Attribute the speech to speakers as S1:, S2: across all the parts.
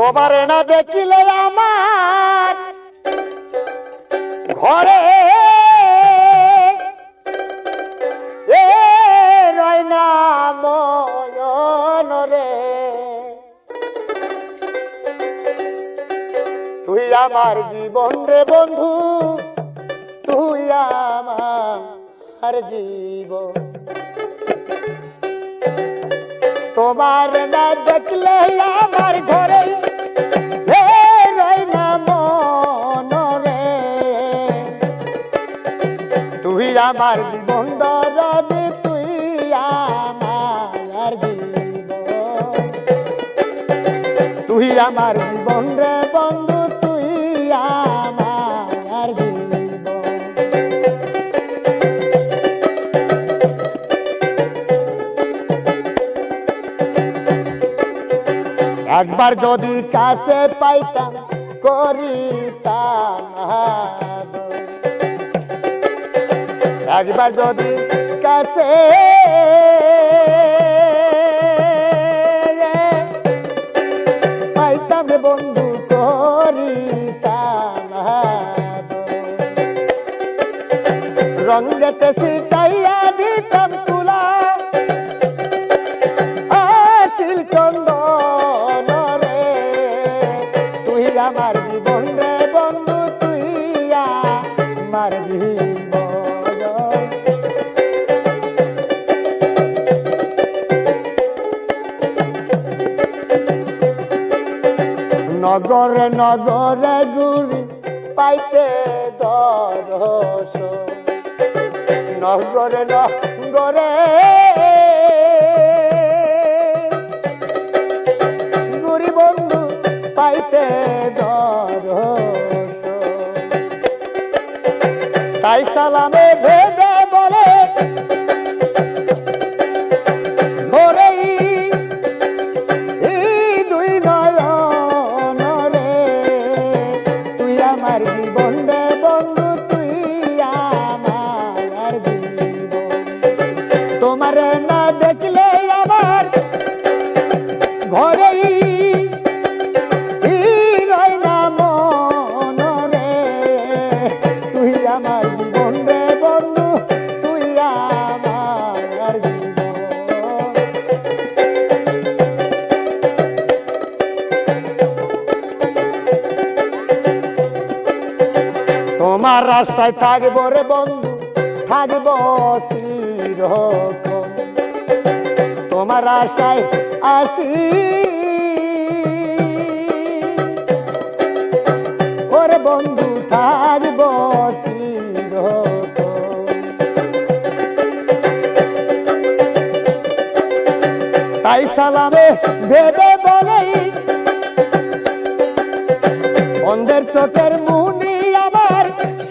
S1: তোমার না দেখিলে আমার ঘরে তুই আমার জীবন রে বন্ধু, তুই আমার জীবন। তোমার না দেখলে আমার ঘরে আমার জীবন তুই আমার তুই আমার জীবন রে বন্ধু, তুই আমার একবার যদি কাছে পাইতাম, করিতাম। একবার যদি কাছে পাইতাম রে বন্ধু করিতাম। রঙ যেতেছি চাইয়া দিতাম তুলা আসিল চন্দন রে তুই আমার জীবন নগরে নগরে ঘুরি পাইতে দরস। নগরে নগরে গুরি বন্ধু পাইতে দরস। তাই সালামে ভেবে তোমার রাস্তায় থাকব রে বন্ধু, থাকব চিরক্ষণ তোমার আশায় আসি ওরে বন্ধু, থাকব তাই সালামে ভেবে বলেই অন্ধের চোখের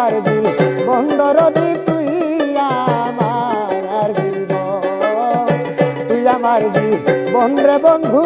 S1: তুই আমার জীবন দরদি তুই আমার জীব তুই আমার বন্ধু।